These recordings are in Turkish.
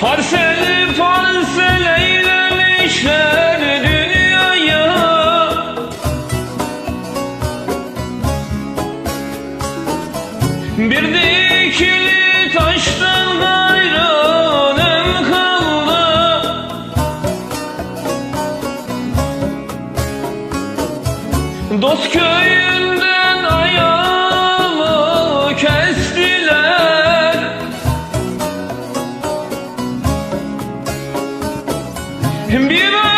Parsel parsel eylemişler dünyayı Bir dikili taştan gayrı nem kaldı. Dost köyünden Bir akılsız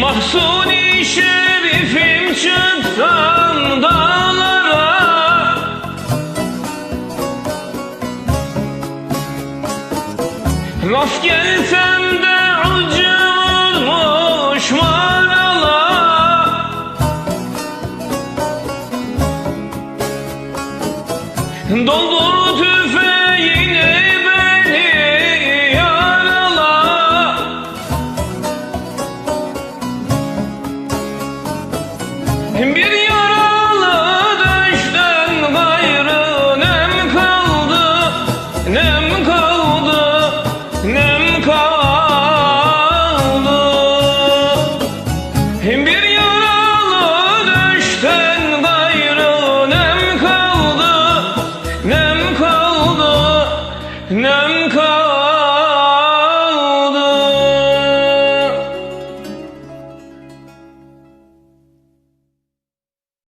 Mahsuni şerifim çıksam dağlara. Rast gelsem de ucuzmuş manalar Doldur 뱀비리